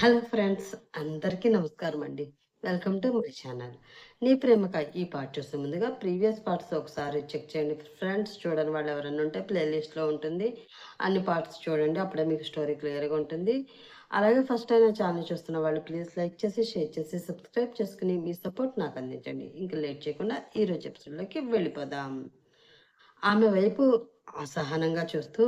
Hello friends అందరికీ నమస్కారం అండి. Welcome to my channel. నీ ప్రేమక ఈ పార్ట్ చూసే ముందుగా ప్రీవియస్ పార్ట్స్ ఒకసారి చెక్ చేయండి. ఫ్రెండ్స్ చూడని వాళ్ళు ఎవరైనా ఉంటే ప్లేలిస్ట్లో ఉంటుంది. అన్ని పార్ట్స్ చూడండి అప్పుడే మీకు స్టోరీ క్లియర్గా ఉంటుంది. అలాగే ఫస్ట్ అయినా ఛానల్ చూస్తున్న వాళ్ళు ప్లీజ్ లైక్ చేసి షేర్ చేసి సబ్స్క్రైబ్ చేసుకుని మీ సపోర్ట్ నాకు అందించండి. ఇంకా లేట్ చేయకుండా ఈరోజు ఎపిసోడ్లోకి వెళ్ళిపోదాం. ఆమె వైపు అసహనంగా చూస్తూ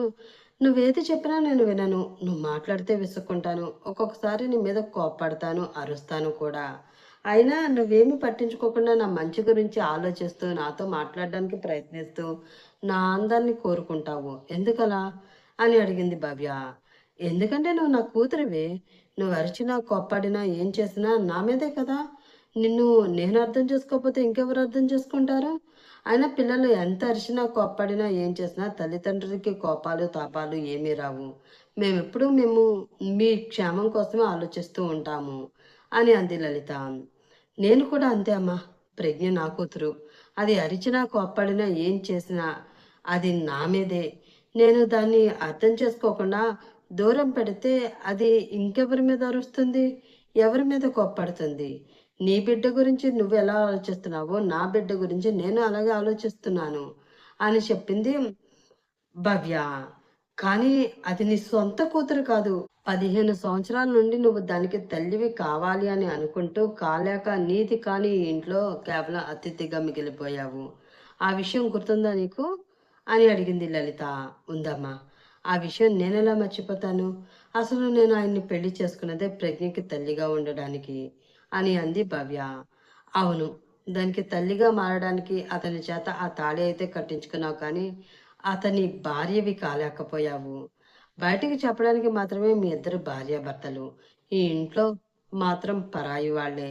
నువ్వేది చెప్పినా నేను వినను. నువ్వు మాట్లాడితే విసుక్కుంటాను. ఒక్కొక్కసారి నీ మీద కోప్పడతాను అరుస్తాను కూడా. అయినా నువ్వేమి పట్టించుకోకుండా నా మంచి గురించి ఆలోచిస్తూ నాతో మాట్లాడడానికి ప్రయత్నిస్తూ నా అందాన్ని కోరుకుంటావు. ఎందుకలా? అని అడిగింది భవ్య. ఎందుకంటే నువ్వు నా కూతురివి. నువ్వు అరిచినా కోప్పడినా ఏం చేసినా నా మీదే కదా? నిన్ను నేను అర్థం చేసుకోకపోతే ఇంకెవరు అర్థం చేసుకుంటారు? అయినా పిల్లలు ఎంత అరిచినా కోప్పడినా ఏం చేసినా తల్లిదండ్రులకి కోపాలు తాపాలు ఏమీ రావు. మేమెప్పుడు మేము మీ క్షేమం కోసమే ఆలోచిస్తూ ఉంటాము అని అంది లలిత. నేను కూడా అంతే అమ్మా. ప్రజ్ఞ నా కూతురు. అది అరిచినా కోప్పడినా ఏం చేసినా అది నా మీదే. నేను దాన్ని అర్థం చేసుకోకుండా దూరం పెడితే అది ఇంకెవరి మీద అరుస్తుంది? ఎవరి మీద కోప్పడుతుంది? నీ బిడ్డ గురించి నువ్వు ఎలా ఆలోచిస్తున్నావో నా బిడ్డ గురించి నేను అలాగే ఆలోచిస్తున్నాను అని చెప్పింది భవ్య. కానీ అది నీ సొంత కూతురు కాదు. పదిహేను సంవత్సరాల నుండి నువ్వు దానికి తల్లివి కావాలి అని అనుకుంటూ కాలేక నీది కాని ఇంట్లో కేవలం అతిథిగా మిగిలిపోయావు. ఆ విషయం గుర్తుందా నీకు? అని అడిగింది లలిత. ఉందమ్మా ఆ విషయం నేనెలా మర్చిపోతాను? అసలు నేను ఆయన్ని పెళ్ళి చేసుకున్నదే ప్రజ్ఞకి తల్లిగా ఉండడానికి. అని అంది భవ్య. అవును దానికి తల్లిగా మారడానికి అతని చేత ఆ తాళి అయితే కట్టించుకున్నావు కానీ అతని భార్యవి కాలేకపోయావు. బయటికి చెప్పడానికి మాత్రమే మీ ఇద్దరు భార్యాభర్తలు. ఈ ఇంట్లో మాత్రం పరాయి వాళ్ళే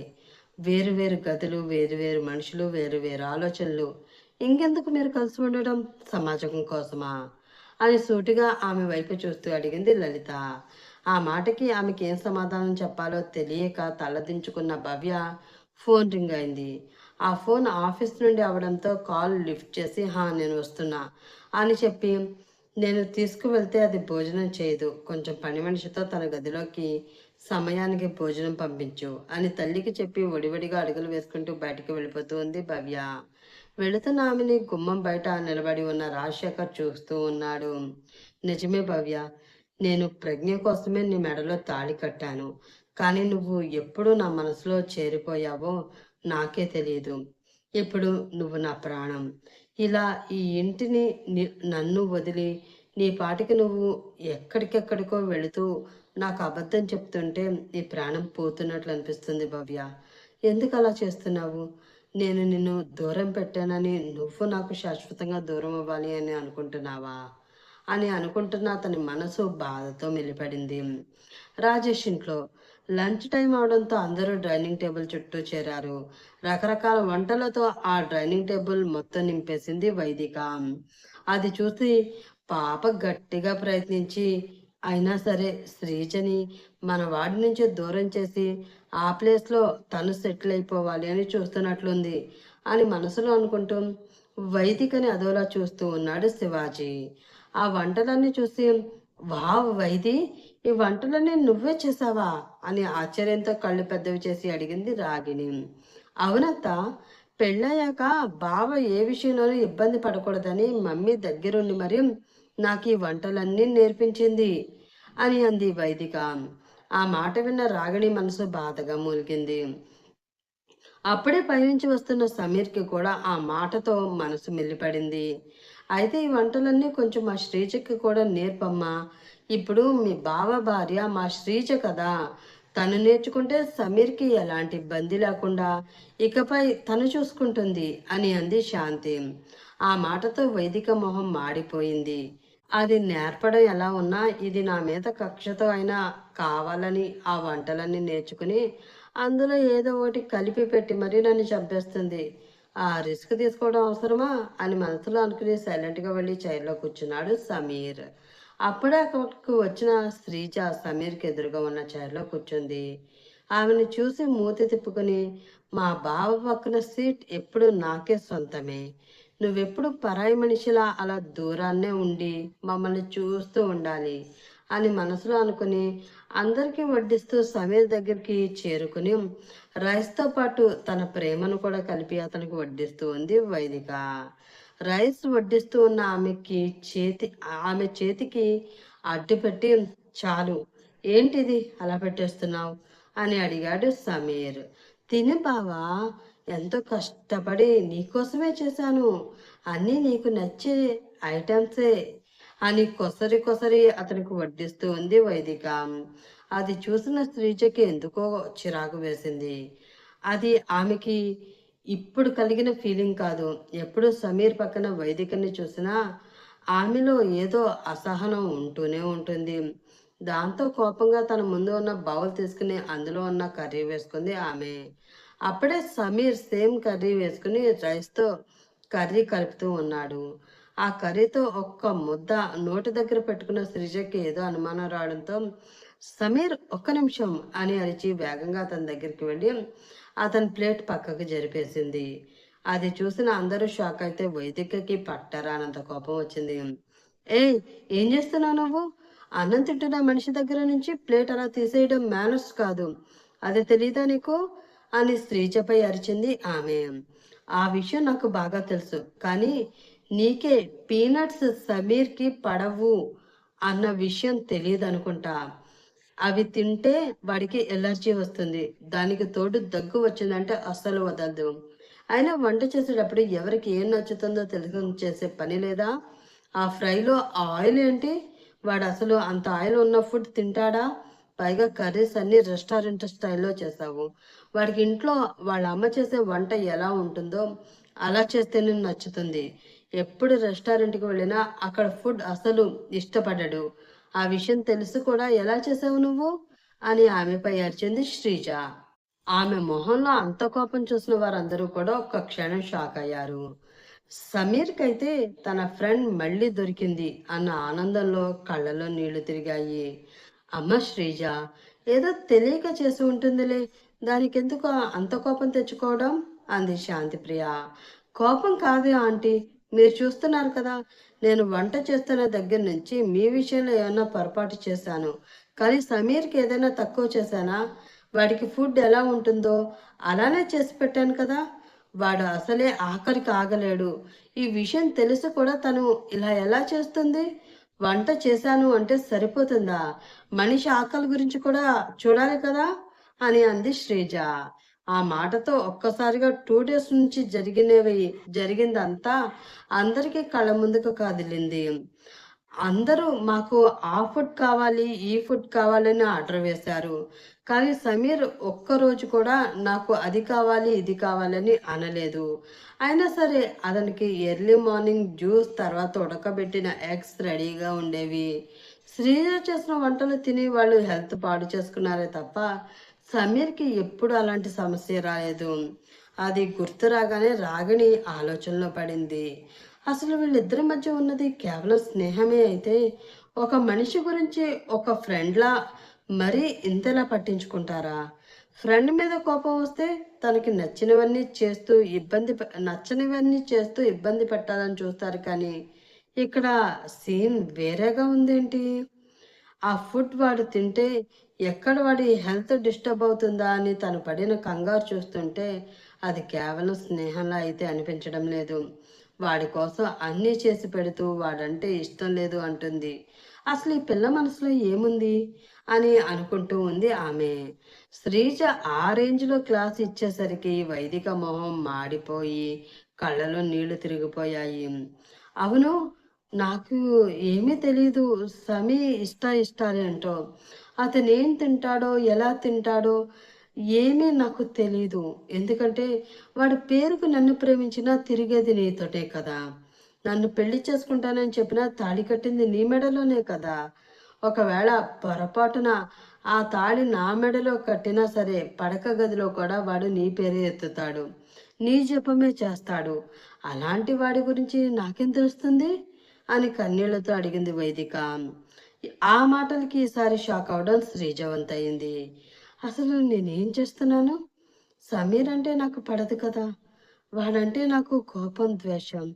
వేరు వేరు గదులు వేరు వేరు మనుషులు వేరు వేరు ఆలోచనలు. ఇంకెందుకు మీరు కలిసి ఉండడం సమాజం కోసమా? అని సూటిగా ఆమె వైపు చూస్తూ అడిగింది లలిత. ఆ మాటకి ఆమెకి ఏం సమాధానం చెప్పాలో తెలియక తలదించుకున్న భవ్య ఫోన్ రింగ్ అయింది. ఆ ఫోన్ ఆఫీస్ నుండి అవడంతో కాల్ లిఫ్ట్ చేసి హా నేను వస్తున్నా అని చెప్పి నేను తీసుకువెళ్తే అది భోజనం చేయదు. కొంచెం పని మనిషితో తన గదిలోకి సమయానికి భోజనం పంపించు అని తల్లికి చెప్పి ఒడివడిగా అడుగులు వేసుకుంటూ బయటికి వెళ్ళిపోతూ ఉంది భవ్య. వెళుతున్న ఆమెని గుమ్మం బయట నిలబడి ఉన్న రాజశేఖర్ చూస్తూ ఉన్నాడు. నిజమే భవ్య. నేను ప్రజ్ఞ కోసమే నీ మెడలో తాళి కట్టాను. కానీ నువ్వు ఎప్పుడు నా మనసులో చేరిపోయావో నాకే తెలియదు ఇప్పుడు నువ్వు నా ప్రాణం. ఇలా ఈ ఇంటిని నన్ను వదిలి నీ పాటికి నువ్వు ఎక్కడికెక్కడికో వెళుతూ నాకు అబద్ధం చెప్తుంటే నీ ప్రాణం పోతున్నట్లు అనిపిస్తుంది భవ్య. ఎందుకు అలా చేస్తున్నావు? నేను నిన్ను దూరం పెట్టానని నువ్వు నాకు శాశ్వతంగా దూరం అవ్వాలి అని అనుకుంటున్నావా? అని అనుకుంటున్న అతని మనసు బాధతో మెలిపడింది. రాజేష్ ఇంట్లో లంచ్ టైం అవడంతో అందరూ డైనింగ్ టేబుల్ చుట్టూ చేరారు. రకరకాల వంటలతో ఆ డైనింగ్ టేబుల్ మొత్తం నింపేసింది వైదిక. అది చూసి పాప గట్టిగా ప్రయత్నించి అయినా సరే శ్రీజని మన వాడి నుంచి దూరం చేసి ఆ ప్లేస్లో తను సెటిల్ అయిపోవాలి అని చూస్తున్నట్లుంది అని మనసులో అనుకుంటూ వైదికని అదోలా చూస్తూ ఉన్నాడు శివాజీ. ఆ వంటలన్నీ చూసి వావ్ వైది ఈ వంటలన్నీ నువ్వే చేసావా? అని ఆశ్చర్యంతో కళ్ళు పెద్దవి చేసి అడిగింది రాగిణి. అవునత్త పెళ్ళయ్యాక బావ ఏ విషయంలోనూ ఇబ్బంది పడకూడదని మమ్మీ దగ్గరుండి మరి నాకు ఈ వంటలన్నీ నేర్పించింది అని అంది వైదిక. ఆ మాట విన్న రాగిణి మనసు బాధగా మూలిగింది. అప్పుడే పైనుంచి వస్తున్న సమీర్కి కూడా ఆ మాటతో మనసు మెల్లిపడింది. అయితే ఈ వంటలన్నీ కొంచెం మా శ్రీజకి కూడా నేర్పమ్మా. ఇప్పుడు మీ బావ భార్య మా శ్రీజ కదా. తను నేర్చుకుంటే సమీర్కి ఎలాంటి ఇబ్బంది లేకుండా ఇకపై తను చూసుకుంటుంది అని అంది శాంతి. ఆ మాటతో వైదిక మొహం మాడిపోయింది. అది నేర్పడం ఎలా ఉన్నా ఇది నా మీద కక్షతో అయినా కావాలని ఆ వంటలన్నీ నేర్చుకుని అందులో ఏదో ఒకటి కలిపి పెట్టి మరీ నన్ను చంపేస్తుంది. ఆ రిస్క్ తీసుకోవడం అవసరమా అని మనసులో అనుకుని సైలెంట్గా వెళ్ళి చైర్లో కూర్చున్నాడు సమీర్. అప్పుడే అక్కడికి వచ్చిన శ్రీజ సమీర్కి ఎదురుగా ఉన్న చైర్లో కూర్చుంది. ఆమెను చూసి మూతి తిప్పుకొని మా బావ పక్కన సీట్ ఎప్పుడు నాకే సొంతమే. నువ్వెప్పుడు పరాయి మనిషిలా అలా దూరాన్నే ఉండి మమ్మల్ని చూస్తూ ఉండాలి. అని మనసులో అనుకుని అందరికీ వడ్డిస్తూ సమీర్ దగ్గరికి చేరుకుని రైస్తో పాటు తన ప్రేమను కూడా కలిపి అతనికి వడ్డిస్తూ ఉంది వైదిక. రైస్ వడ్డిస్తూ ఉన్న ఆమెకి చేతి ఆమె చేతికి అడ్డుపెట్టి చాలు ఏంటిది అలా పెట్టేస్తున్నావు? అని అడిగాడు సమీర్. తిని బావా ఎంతో కష్టపడి నీకోసమే చేశాను. అన్నీ నీకు నచ్చే ఐటమ్సే అని కొసరి కొసరి అతనికి వడ్డిస్తూ ఉంది వైదిక. అది చూసిన శ్రీజకి ఎందుకో చిరాకు వేసింది. అది ఆమెకి ఇప్పుడు కలిగిన ఫీలింగ్ కాదు. ఎప్పుడు సమీర్ పక్కన వైదికని చూసినా ఆమెలో ఏదో అసహనం ఉంటూనే ఉంటుంది. దాంతో కోపంగా తన ముందు ఉన్న బౌల్ తీసుకుని అందులో ఉన్న కర్రీ వేసుకుంది ఆమె. అప్పుడే సమీర్ సేమ్ కర్రీ వేసుకుని రైస్తో కర్రీ కలుపుతూ ఉన్నాడు. ఆ కర్రీతో ఒక్క ముద్ద నోటి దగ్గర పెట్టుకున్న శ్రీజకి ఏదో అనుమానం రావడంతో సమీర్ ఒక్క నిమిషం అని అరిచి వేగంగా అతని దగ్గరికి వెళ్ళి అతని ప్లేట్ పక్కకు జరిపేసింది. అది చూసిన అందరూ షాక్ అయితే వైదికకి పట్టరానంత కోపం వచ్చింది. ఏ ఏం చేస్తున్నావు నువ్వు? అన్నం తింటున్న మనిషి దగ్గర నుంచి ప్లేట్ అలా తీసేయడం మేనర్స్ కాదు. అది తెలియదా నీకు? అని శ్రీజపై అరిచింది ఆమె. ఆ విషయం నాకు బాగా తెలుసు కానీ నీకే పీనట్స్ సమీర్కి పడవు అన్న విషయం తెలియదు అనుకుంటా అవి తింటే వాడికి ఎలర్జీ వస్తుంది. దానికి తోడు దగ్గు వచ్చిందంటే అస్సలు వదలదు. అయినా వంట చేసేటప్పుడు ఎవరికి ఏం నచ్చుతుందో తెలుసుకుని చేసే పని లేదా? ఆ ఫ్రైలో ఆయిల్ ఏంటి? వాడు అసలు అంత ఆయిల్ ఉన్న ఫుడ్ తింటాడా? పైగా కర్రీస్ అన్ని రెస్టారెంట్ స్టైల్లో చేసావు వాడికి ఇంట్లో వాళ్ళ అమ్మ చేసే వంట ఎలా ఉంటుందో అలా చేస్తేనే నచ్చుతుంది. ఎప్పుడు రెస్టారెంట్కి వెళ్ళినా అక్కడ ఫుడ్ అసలు ఇష్టపడ్డాడు ఆ విషయం తెలుసు కూడా ఎలా చేసావు నువ్వు? అని ఆమెపై అరిచింది శ్రీజ. ఆమె మొహంలో అంత కోపం చూసిన వారందరూ కూడా ఒక్క క్షణం షాక్ అయ్యారు. సమీర్కి అయితే తన ఫ్రెండ్ మళ్ళీ దొరికింది అన్న ఆనందంలో కళ్ళలో నీళ్ళు తిరిగాయి. అమ్మ శ్రీజ ఏదో తెలియక చేసి ఉంటుందిలే. దానికెందుకు అంత కోపం తెచ్చుకోవడం? అంది శాంతిప్రియ. కోపం కాదు ఆంటీ. మీరు చూస్తున్నారు కదా నేను వంట చేస్తున్న దగ్గర నుంచి మీ విషయంలో ఏమైనా పొరపాటు చేశాను. కానీ సమీర్కి ఏదైనా తక్కువ చేశానా? వాడికి ఫుడ్ ఎలా ఉంటుందో అలానే చేసి పెట్టాను కదా. వాడు అసలే ఆఖరికి ఆగలేడు. ఈ విషయం తెలిసి కూడా తను ఇలా ఎలా చేస్తుంది? వంట చేశాను అంటే సరిపోతుందా? మనిషి ఆకలి గురించి కూడా చూడాలి కదా అని అంది శ్రీజ. ఆ మాటతో ఒక్కసారిగా టూ డేస్ నుంచి జరిగినవి జరిగిందంతా అందరికీ కళ్ళ ముందుకు కదిలింది. అందరూ మాకు ఆ ఫుడ్ కావాలి ఈ ఫుడ్ కావాలని ఆర్డర్ వేశారు. కానీ సమీర్ ఒక్కరోజు కూడా నాకు అది కావాలి ఇది కావాలని అనలేదు. అయినా సరే అతనికి ఎర్లీ మార్నింగ్ జ్యూస్ తర్వాత ఉడకబెట్టిన ఎగ్స్ రెడీగా ఉండేవి. శ్రీజ చేసిన వంటలు తిని వాళ్ళు హెల్త్ పాడు చేసుకున్నారే తప్ప సమీర్కి ఎప్పుడు అలాంటి సమస్య రాలేదు అది గుర్తు రాగానే రాగిణి ఆలోచనలో పడింది. అసలు వీళ్ళిద్దరి మధ్య ఉన్నది కేవలం స్నేహమే అయితే ఒక మనిషి గురించి ఒక ఫ్రెండ్లా మరీ ఇంతలా పట్టించుకుంటారా? ఫ్రెండ్ మీద కోపం వస్తే తనకి నచ్చినవన్నీ చేస్తూ ఇబ్బంది నచ్చనివన్నీ చేస్తూ ఇబ్బంది పెట్టాలని చూస్తారు కానీ ఇక్కడ సీన్ వేరేగా ఉందేంటి? ఆ ఫుడ్ వాడు తింటే ఎక్కడ వాడి హెల్త్ డిస్టర్బ్ అవుతుందా అని తను పడిన కంగారు చూస్తుంటే అది కేవలం స్నేహంలా అయితే అనిపించడం లేదు. వాడి కోసం అన్నీ చేసి పెడుతూ వాడంటే ఇష్టం లేదు అంటుంది. అసలు ఈ పిల్ల మనసులో ఏముంది? అని అనుకుంటూ ఉంది ఆమె. శ్రీజ ఆ రేంజ్లో క్లాస్ ఇచ్చేసరికి వైదిక మొహం మాడిపోయి కళ్ళలో నీళ్ళు తిరిగిపోయాయి. అవును నాకు ఏమీ తెలీదు. సమీ ఇష్ట ఇష్టాలేంటో అతను ఏం తింటాడో ఎలా తింటాడో ఏమీ నాకు తెలీదు. ఎందుకంటే వాడి పేరుకు నన్ను ప్రేమించినా తిరిగేది నీతోటే కదా. నన్ను పెళ్ళి చేసుకుంటానని చెప్పినా తాళి కట్టింది నీ మెడలోనే కదా. ఒకవేళ పొరపాటున ఆ తాళి నా మెడలో కట్టినా సరే పడక గదిలో కూడా వాడు నీ పేరే ఎత్తుతాడు. నీ జపమే చేస్తాడు. అలాంటి వాడి గురించి నాకేం తెలుస్తుంది? అని కన్నీళ్ళతో అడిగింది వైదిక. ఆ మాటలకి ఈసారి షాక్ అవడం శ్రీజవంత్ అయింది అసలు నేనేం చేస్తున్నాను? సమీర్ అంటే నాకు పడదు కదా. వాడంటే నాకు కోపం ద్వేషం.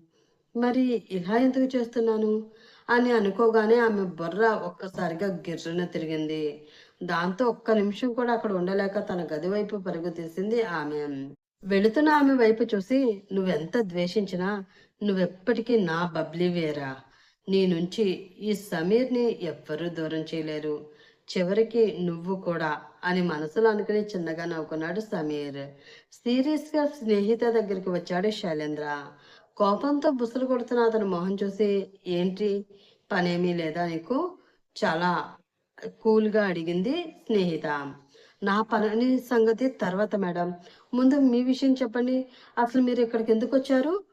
మరి ఇలా ఎందుకు చేస్తున్నాను? అని అనుకోగానే ఆమె బుర్ర ఒక్కసారిగా గిర్రన తిరిగింది. దాంతో ఒక్క నిమిషం కూడా అక్కడ ఉండలేక తన గది వైపు పరుగు తీసింది ఆమె. వెళుతున్న ఆమె వైపు చూసి నువ్వెంత ద్వేషించినా నువ్వెప్పటికీ నా బబ్లీ వేరా? నీ నుంచి ఈ సమీర్ని ఎవ్వరూ దూరం చేయలేరు. చివరికి నువ్వు కూడా అని మనసులో అనుకుని చిన్నగా నవ్వుకున్నాడు సమీర్. సీరియస్గా స్నేహిత దగ్గరికి వచ్చాడు శైలేంద్ర. కోపంతో బుసలు కొడుతున్న అతని మొహం చూసి ఏంటి? పనేమీ లేదా నీకు? చాలా కూల్గా అడిగింది స్నేహిత. నా పని సంగతి తర్వాత మేడం. ముందు మీ విషయం చెప్పండి. అసలు మీరు ఇక్కడికి ఎందుకు వచ్చారు?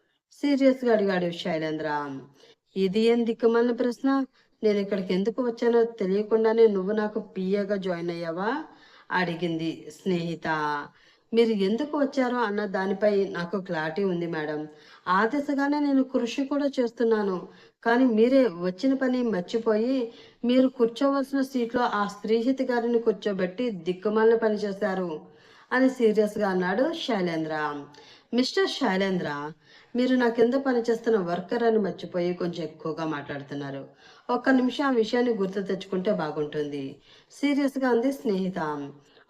సీరియస్గా అడిగాడు శైలేంద్ర. ఇది ఏం దిక్కుమాలిన ప్రశ్న? నేను ఇక్కడికి ఎందుకు వచ్చానో తెలియకుండానే నువ్వు నాకు పిఏగా జాయిన్ అయ్యావా? అడిగింది స్నేహిత. మీరు ఎందుకు వచ్చారో అన్న దానిపై నాకు క్లారిటీ ఉంది మేడం. ఆ దిశగానే నేను కృషి కూడా చేస్తున్నాను. కానీ మీరే వచ్చిన పని మర్చిపోయి మీరు కూర్చోవలసిన సీట్లో ఆ స్త్రీహిత గారిని కూర్చోబెట్టి దిక్కుమాలిన పని చేశారు అని సీరియస్గా అన్నాడు శైలేంద్ర. మిస్టర్ శైలేంద్ర మీరు నా కింద పనిచేస్తున్న వర్కర్ అని మర్చిపోయి కొంచెం ఎక్కువగా మాట్లాడుతున్నారు. ఒక్క నిమిషం ఆ విషయాన్ని గుర్తు తెచ్చుకుంటే బాగుంటుంది. సీరియస్గా అంది స్నేహిత.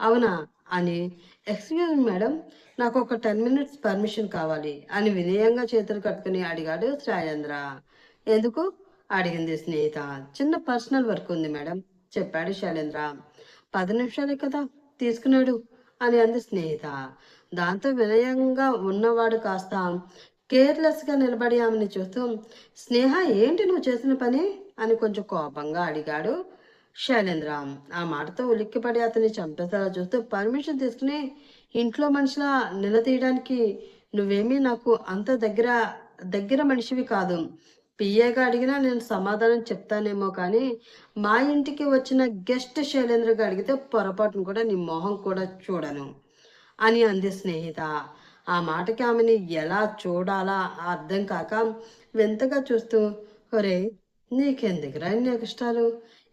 అవునా? అని. ఎక్స్క్యూజ్ మేడం నాకు ఒక టెన్ మినిట్స్ పర్మిషన్ కావాలి అని వినయంగా చేతులు కట్టుకుని అడిగాడు శ్రాయేంద్ర. ఎందుకు? అడిగింది స్నేహిత. చిన్న పర్సనల్ వర్క్ ఉంది మేడం చెప్పాడు శైలేంద్ర. పది నిమిషాలే కదా తీసుకున్నాడు అని అంది స్నేహిత. దాంతో వినయంగా ఉన్నవాడు కాస్త కేర్లెస్గా నిలబడి ఆమెను చూస్తూ స్నేహ ఏంటి నువ్వు చేసిన పని? అని కొంచెం కోపంగా అడిగాడు శైలేంద్ర. ఆ మాటతో ఉలిక్కిపడి అతని చంపేసేలా చూస్తూ పర్మిషన్ తీసుకుని ఇంట్లో మనిషిలా నిలదీయడానికి నువ్వేమీ నాకు అంత దగ్గర దగ్గర మనిషివి కాదు. పిఏగా అడిగినా నేను సమాధానం చెప్తానేమో కానీ మా ఇంటికి వచ్చిన గెస్ట్ శైలేంద్రగా అడిగితే పొరపాటును కూడా నీ మొహం కూడా చూడను అని అంది స్నేహిత. ఆ మాటకి ఆమెని ఎలా చూడాలా అర్థం కాక వింతగా చూస్తూ ఒరే నీకెందుకురా ఇన్ని కష్టాలు?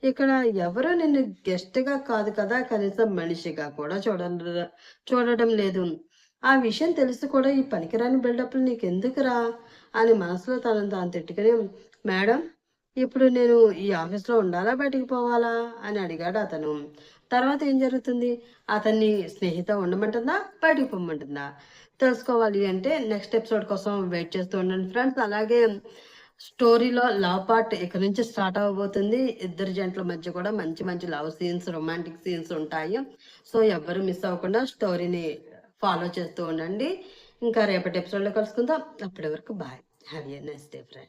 ఇక్కడ ఎవరు నిన్ను గెస్ట్గా కాదు కదా కనీసం మనిషిగా కూడా చూడ చూడడం లేదు. ఆ విషయం తెలిసి కూడా ఈ పనికిరాని బిల్డప్లు నీకెందుకురా అని మనసులో తనను తాను తిట్టుకుని మేడం ఇప్పుడు నేను ఈ ఆఫీస్లో ఉండాలా బయటికి పోవాలా? అని అడిగాడు అతను. తర్వాత ఏం జరుగుతుంది? అతన్ని స్నేహిత ఉండమంటుందా? బయటకు పొమ్మంటుందా? తెలుసుకోవాలి అంటే నెక్స్ట్ ఎపిసోడ్ కోసం వెయిట్ చేస్తూ ఉండండి ఫ్రెండ్స్ అలాగే స్టోరీలో లవ్ పార్ట్ ఇక్కడ నుంచి స్టార్ట్ అవ్వబోతుంది. ఇద్దరు జంటల మధ్య కూడా మంచి మంచి లవ్ సీన్స్ రొమాంటిక్ సీన్స్ ఉంటాయి. సో ఎవ్వరు మిస్ అవ్వకుండా స్టోరీని ఫాలో చేస్తూ ఉండండి. ఇంకా రేపటి ఎపిసోడ్లో కలుసుకుందాం. అప్పటి వరకు bye have a nice day friend